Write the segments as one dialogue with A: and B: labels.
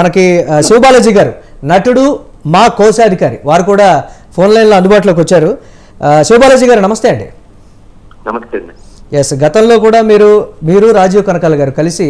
A: మనకి శివబాలాజీ గారు నటుడు మా కోశాధికారి వారు కూడా ఫోన్ లైన్లో అందుబాటులోకి వచ్చారు. శివబాలాజీ గారు నమస్తే అండి.
B: నమస్తే
A: ఎస్ గతంలో కూడా మీరు మీరు రాజీవ్ కనకాల గారు కలిసి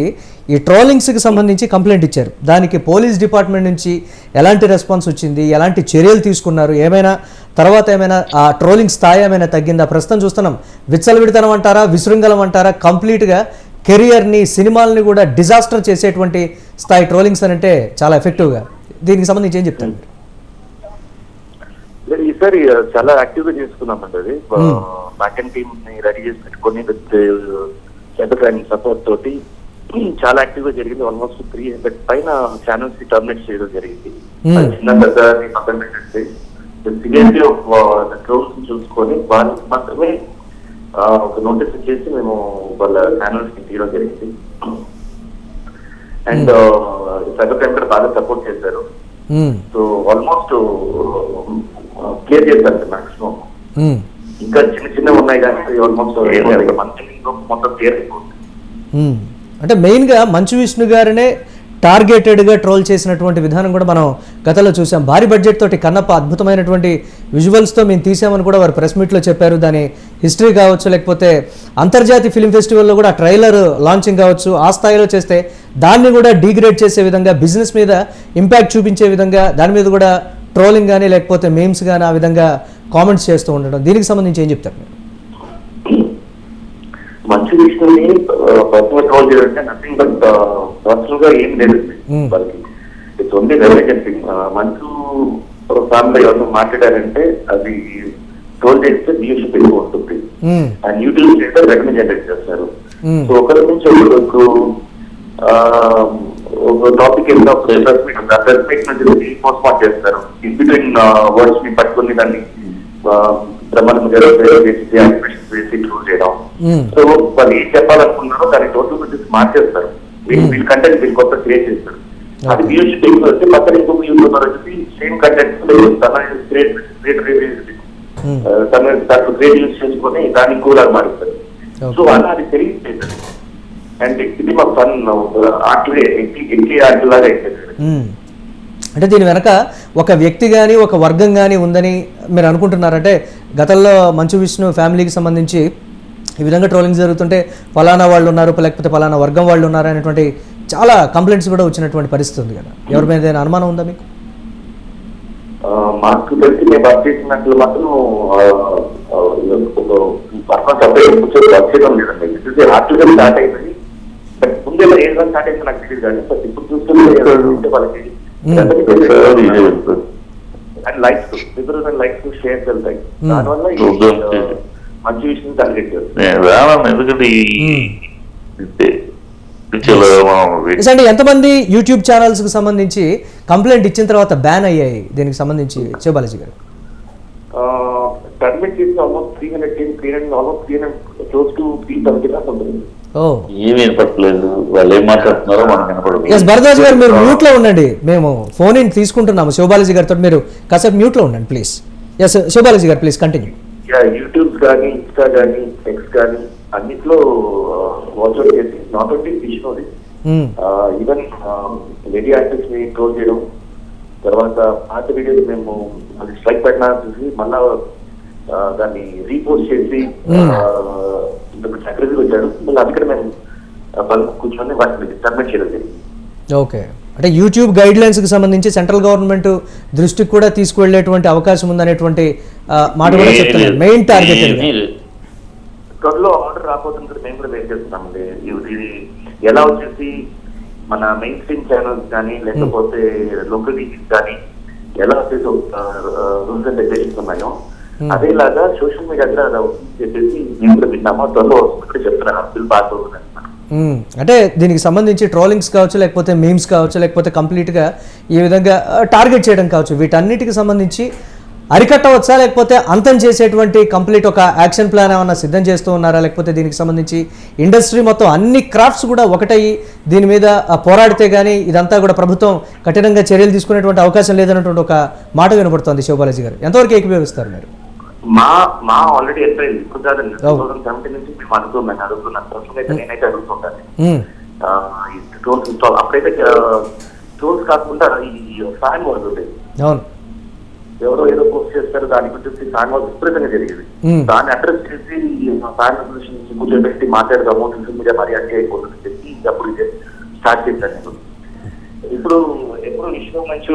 A: ఈ ట్రోలింగ్స్కి సంబంధించి కంప్లైంట్ ఇచ్చారు. దానికి పోలీస్ డిపార్ట్మెంట్ నుంచి ఎలాంటి రెస్పాన్స్ వచ్చింది ఎలాంటి చర్యలు తీసుకున్నారు ఏమైనా తర్వాత ఏమైనా ఆ ట్రోలింగ్ స్థాయి ఏమైనా తగ్గిందా? ప్రస్తుతం చూస్తున్నాం. విచ్చలవిడితనం అంటారా విశృంగలం అంటారా కంప్లీట్గా కెరియర్ని సినిమాల్ని కూడా డిజాస్టర్ చేసేటువంటి స్థాయి ట్రోలింగ్స్ అని అంటే చాలా ఎఫెక్టివ్గా. దీనికి సంబంధించి ఏం
B: లేదు, ఈసారి చాలా యాక్టివ్గా చేసుకున్నామండి అది. బ్యాక్ అండ్ టీమ్ని రెడీ చేసి పెట్టుకొని విత్ అండ్ సపోర్ట్ తోటి చాలా యాక్టివ్గా జరిగింది. ఆల్మోస్ట్ త్రీ హండ్రెడ్ పైన ఛానల్స్ టర్మినేట్ చేయడం జరిగింది. చిన్న పెద్ద పక్కన పెట్టేస్తే సివియారిటీ ఆఫ్ ట్రోల్స్ చూసుకొని వాళ్ళకి మాత్రమే ఒక నోటీస్ ఇచ్చేసి మేము వాళ్ళ ఛానల్స్ని తీయడం జరిగింది. అండ్ సైబర్ క్రైమ్ కూడా బాగా సపోర్ట్ చేశారు. సో ఆల్మోస్ట్ క్లియర్ చేశారు మాక్సిమం
A: మ్మ్.
B: ఇంకా చిన్న చిన్న ఉన్నాయి కానీ ఆల్మోస్ట్ మంత్లీ మొత్తం క్లియర్ అయిపోతుంది.
A: అంటే మెయిన్గా మంచు విష్ణు గారినే టార్గెటెడ్గా ట్రోల్ చేసినటువంటి విధానం కూడా మనం గతంలో చూసాం. భారీ బడ్జెట్ తోటి కన్నప్ప అద్భుతమైనటువంటి విజువల్స్తో మేము తీసామని కూడా వారు ప్రెస్ మీట్లో చెప్పారు. దాని హిస్టరీ కావచ్చు లేకపోతే అంతర్జాతీయ ఫిల్మ్ ఫెస్టివల్లో కూడా ట్రైలర్ లాంచింగ్ కావచ్చు ఆ స్థాయిలో చేస్తే దాన్ని కూడా డీగ్రేడ్ చేసే విధంగా బిజినెస్ మీద ఇంపాక్ట్ చూపించే విధంగా దాని మీద కూడా ట్రోలింగ్ కానీ లేకపోతే మేమ్స్ కానీ ఆ విధంగా కామెంట్స్ చేస్తూ ఉండడం. దీనికి సంబంధించి ఏం చెప్తారు మీరు?
B: విషయాన్ని పర్సనల్ ట్రోల్ చేయాలంటే నథింగ్ బట్ పర్సనల్గా ఏం లేదు
A: Hmm.
B: వాళ్ళకి it's only relevant thing Manchu family ఎవరితో మాట్లాడారంటే అది ట్రోల్ చేస్తే వ్యూషిప్ ఎక్కువ ఉంటుంది. అండ్ యూట్యూబ్ చేస్తే రెవెన్యూ జనరేట్ చేస్తారు. సో ఒకరి నుంచి ఒకరికి ఆ, ఒక టాపిక్ వెళ్ళినప్పుడు ప్రెస్ మీట్ ఉంది ఆ ప్రెస్ మీట్ నుంచి పోస్ట్ చేస్తారు ఇన్ బిట్వీన్ వర్డ్స్ని పట్టుకుని దాన్ని బ్రహ్మాండం చేసి యానిమేషన్ వేసి ట్రూల్ చేయడం. సో వాళ్ళు ఏం చెప్పాలనుకున్నారో దాన్ని టోటల్ గురించి మార్చేస్తారు. వీళ్ళు కంటెంట్ వీళ్ళు కొత్త క్రియేట్ చేస్తారు. అది వ్యూషిప్ ఎక్కువ వస్తే పక్కన ఇంకొక యూట్యూబర్ వచ్చి సేమ్ కంటెంట్ తన క్రియేట్ క్రియేట్
A: మ్మ్.
B: తన దాంట్లో క్రియేట్ యూస్ చేసుకొని దాన్ని ఇంకోలాగా మారుస్తారు. సో అలా అది తెలియలేదు అండ్ ఇది మా ఫన్ ఆటలే ఎక్కి ఎక్కి ఆటలాగా అయిపోయింది.
A: మ్మ్. అంటే దీని వెనక ఒక వ్యక్తి కానీ ఒక వర్గం కానీ ఉందని మీరు అనుకుంటున్నారంటే గతంలో మంచు విష్ణు ఫ్యామిలీకి సంబంధించి ఈ విధంగా ట్రోలింగ్ జరుగుతుంటే ఫలానా వాళ్ళు ఉన్నారు లేకపోతే ఫలానా వర్గం వాళ్ళు ఉన్నారు అనేటువంటి చాలా కంప్లైంట్స్ కూడా వచ్చినటువంటి పరిస్థితి ఉంది కదా. ఎవరి మీద ఏదైనా అనుమానం ఉందా మీకు?
B: మాకు తెలిసి మేము వర్క్ చేసినట్లు మాత్రం ఆ, ఆ, ఒక పర్సన్ సపరేట్ కూర్చొని వర్క్ చేయడం లేదండి. ఇది ఆటలుగా స్టార్ట్ బట్ ముందే ఏం స్టార్ట్ అయిందో నాకు తెలియదు కానీ బట్ ఇప్పుడు చూస్తుంటే వాళ్ళకి అండ్ లైక్స్ విపరీతమైన లైక్స్ షేర్స్ వెళ్తాయి. దానివల్ల మంచి విషయం
C: నేను రాను ఎందుకంటే
A: అంటే ఎంతమంది యూట్యూబ్ ఛానల్స్కి సంబంధించి కంప్లైంట్ ఇచ్చిన తర్వాత బ్యాన్ అయ్యాయి? దీనికి సంబంధించి శివబాలాజీ గారు.
B: టర్మిట్ చేసి almost three hundred team three hundred almost three hundred close to three thousand దాకా ఉంటుంది
A: ఓ.
C: ఏమి వినపట్లేదు వాళ్ళు ఏం మాట్లాడుతున్నారో మనకు వినపడదు
A: ఎస్ భరద్వాజ్ గారు మీరు మ్యూట్లో ఉండండి. మేము ఫోన్ ఇన్ తీసుకుంటున్నాము. శివబాలాజీ గారితో మీరు కాసేపు మ్యూట్లో ఉండండి ప్లీజ్ ఎస్ శివబాలాజీ గారు ప్లీజ్ కంటిన్యూ
B: యూట్యూబ్ కానీ ఇన్స్టా కానీ ఎక్స్ కానీ అన్నిట్లో వాచ్ అవుట్ చేసి నాట్ ఓన్లీ విష్ణుది ఈవెన్ లేడీ ఆర్టిస్ట్ని ట్రోల్ చేయడం తర్వాత పాత వీడియోస్ మేము అది స్ట్రైక్ పెట్టినా చూసి మళ్ళా దాన్ని రీపోస్ట్ చేసి
A: Hmm.
B: అగ్రెసివ్ వచ్చాడు. మళ్ళీ అక్కడ మేము పలుకు కూర్చొని వాటిని టర్మినేట్ చేయడం జరిగింది.
A: ఓకే. అంటే యూట్యూబ్ గైడ్ లైన్స్కి సంబంధించి సెంట్రల్ గవర్నమెంట్ దృష్టికి కూడా తీసుకువెళ్ళేటువంటి అవకాశం ఉందనేటువంటి మాట కూడా చెప్తున్నారు మెయిన్ టార్గెట్.
B: త్వరలో ఆర్డర్ రాబోతుంది మేము కూడా వెయిట్ చేస్తున్నామండి. ఇది ఇది ఎలా వచ్చేసి మన మెయిన్ స్ట్రీమ్ ఛానల్స్ కానీ లేకపోతే లోకల్ టీవీస్ కానీ ఎలా వచ్చేసి రూల్స్ అండ్ రెగ్యులేషన్స్ ఉన్నాయో
A: Hmm.
B: అదేలాగా సోషల్ మీడియా అవుతుందని చెప్పేసి మేము కూడా విన్నాము? త్వరలో వస్తుంది చెప్తున్నారు బిల్ పాస్ అవుతుంది
A: మ్మ్. అంటే దీనికి సంబంధించి ట్రోలింగ్స్ కావచ్చు లేకపోతే మీమ్స్ కావచ్చు లేకపోతే కంప్లీట్గా ఈ విధంగా టార్గెట్ చేయడం కావచ్చు. వీటన్నిటికి సంబంధించి అరికట్టవచ్చా లేకపోతే అంతం చేసేటువంటి కంప్లీట్ ఒక యాక్షన్ ప్లాన్ ఏమన్నా సిద్ధం చేస్తూ ఉన్నారా? లేకపోతే దీనికి సంబంధించి ఇండస్ట్రీ మొత్తం అన్ని క్రాఫ్ట్స్ కూడా ఒకటయ్యి. దీని మీద పోరాడితే కానీ ఇదంతా కూడా ప్రభుత్వం కఠినంగా చర్యలు తీసుకునేటువంటి అవకాశం లేదన్నటువంటి ఒక మాట వినపడుతోంది శివబాలాజీ గారు. ఎంతవరకు ఏకీభవిస్తారు మీరు?
B: మా మా ఆల్రెడీ కాదండి. టూ. థౌసండ్ సెవెంటీన్ నుంచి మేము అడుగుతున్నాను ప్రస్తుతం అయితే నేనైతే అడుగుతుంటాను. ఇన్స్టాల్ అప్పుడైతే ట్రోల్స్ కాకుండా ఈ ఫ్యాన్
A: అవును.
B: ఎవరో ఏదో పోస్ట్ చేస్తారు దాని గురించి ఫ్యాన్ వార్స్ విపరీతంగా జరిగేది. దాన్ని అడ్రస్ చేసి అసోసియేషన్ కూర్చోబెట్టి మాట్లాడదాము సోషల్ మీడియా మరి అంటే అయిపోతుంది చెప్పి అప్పుడు ఇదే స్టార్ట్ చేశాను నేను. ఇప్పుడు ఎప్పుడు విషయం మంచి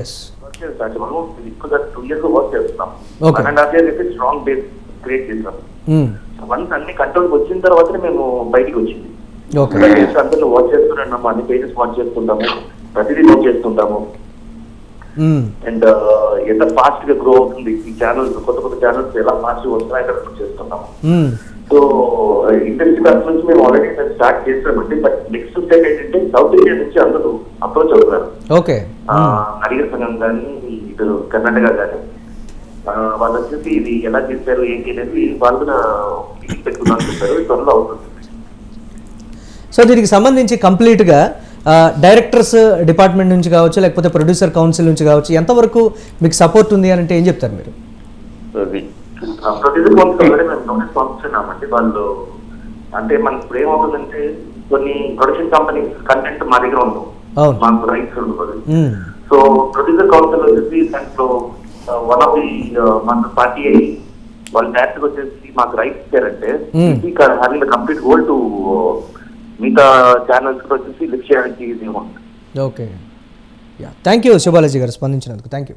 A: ఎస్
B: వర్క్ చేస్తాను మనం ఇప్పుడు టూ ఇయర్స్ వర్క్ చేస్తున్నాం.
A: Okay.
B: One and half year అయితే స్ట్రాంగ్ బేస్ క్రియేట్ చేస్తాం. వన్స్ అన్ని కంట్రోల్కి వచ్చిన తర్వాతనే మేము బయటికి వచ్చింది. అందరూ వాచ్ చేస్తున్నాము అన్ని పేజెస్ వాచ్ చేస్తుంటాము. ప్రతిదీ నోట్ చేస్తుంటాము. అండ్ ఎంత ఫాస్ట్గా గ్రో అవుతుంది ఈ ఛానల్స్ కొత్త కొత్త ఛానల్స్ ఎలా ఫాస్ట్గా వస్తున్నాయి అక్కడ చేస్తున్నాము
A: Hmm.
B: సో ఇండస్ట్రీ తరఫు నుంచి మేము ఆల్రెడీ స్టార్ట్ చేసామంటే బట్ నెక్స్ట్ స్టెప్ ఏంటంటే సౌత్ ఇండియా నుంచి అందరూ అప్రోచ్ అవుతున్నారు.
A: ఓకే
B: ఆ, నడిగర్ సంఘం కానీ ఇటు కర్ణాటక కానీ వాళ్ళు వచ్చేసి ఇది ఎలా చేశారు ఏంటి అనేది వాళ్ళు పెట్టుకుందాం చెప్పారు. త్వరలో అవుతుంది.
A: సో దీనికి సంబంధించి కంప్లీట్గా డైరెక్టర్స్ డిపార్ట్మెంట్ నుంచి కావచ్చు లేకపోతే ప్రొడ్యూసర్ కౌన్సిల్ నుంచి కావచ్చు ఎంతవరకు మీకు సపోర్ట్ ఉంది అని అంటే ఏం చెప్తారు మీరు?
B: ప్రొడ్యూసర్ కౌన్సిల్ మేము నోటీస్ పంపిస్తున్నామండి వాళ్ళు అంటే మనకి ఇప్పుడు ఏమవుతుందంటే కొన్ని ప్రొడక్షన్ కంపెనీస్ కంటెంట్ మా దగ్గర
A: అవును.
B: మాకు rights
A: hmm.
B: So producer council వచ్చేసి దాంట్లో వన్ ఆఫ్ ది మన పార్టీ అయ్యి వాళ్ళు డైరెక్ట్ వచ్చేసి మాకు రైట్స్ ఇచ్చారంటే. హ్యావింగ్ కంప్లీట్ హోల్ టు మిగతా ఛానల్స్ వచ్చేసి లిఫ్ట్ చేయడానికి ఈజీగా ఉంటుంది.
A: Okay ya thank you Sivabalaji గారు స్పందించినందుకు. Thank you